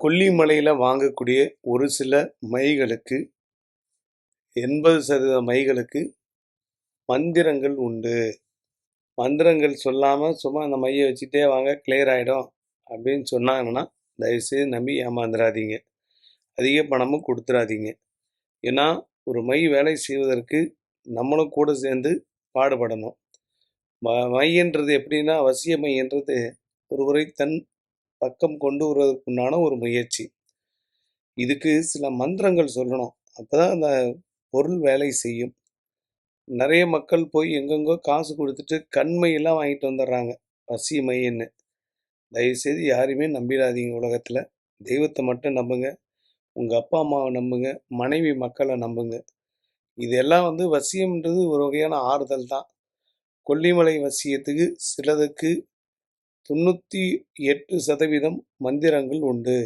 கொல்லிமலையில் வாங்கக்கூடிய ஒரு சில மைகளுக்கு எண்பது சதவீத மைகளுக்கு மந்திரங்கள் உண்டு. மந்திரங்கள் சொல்லாமல் சும்மா அந்த மையை வச்சுட்டே வாங்க கிளியர் ஆகிடும் அப்படின்னு சொன்னாங்கன்னா தயவுசெய்து நம்பி ஏமாந்துடாதீங்க அதிக பணமும் கொடுத்துடாதீங்க ஏன்னா ஒரு மை வேலை செய்வதற்கு நம்மளும் கூட சேர்ந்து பாடுபடணும். ம மையன்றது எப்படின்னா அவசிய மையன்றது ஒருவரை தன் பக்கம் கொண்டு வருவதற்குண்டான ஒரு முயற்சி. இதுக்கு சில மந்திரங்கள் சொல்லணும். அப்போ தான் அந்த பொருள் வேலை செய்யும். நிறைய மக்கள் போய் எங்கெங்கோ காசு கொடுத்துட்டு கண்மையெல்லாம் வாங்கிட்டு வந்துடுறாங்க பசி மையன்னு. தயவுசெய்து யாரையுமே நம்பிடாதீங்க உலகத்தில். தெய்வத்தை மட்டும் நம்புங்க. உங்கள் அப்பா அம்மாவை நம்புங்க. மனைவி மக்களை நம்புங்க. இதெல்லாம் வந்து வசியம்ன்றது ஒரு வகையான ஆறுதல் தான். கொல்லிமலை வசியத்துக்கு சிலதுக்கு தொண்ணூற்றி எட்டு சதவீதம் மந்திரங்கள் உண்டு.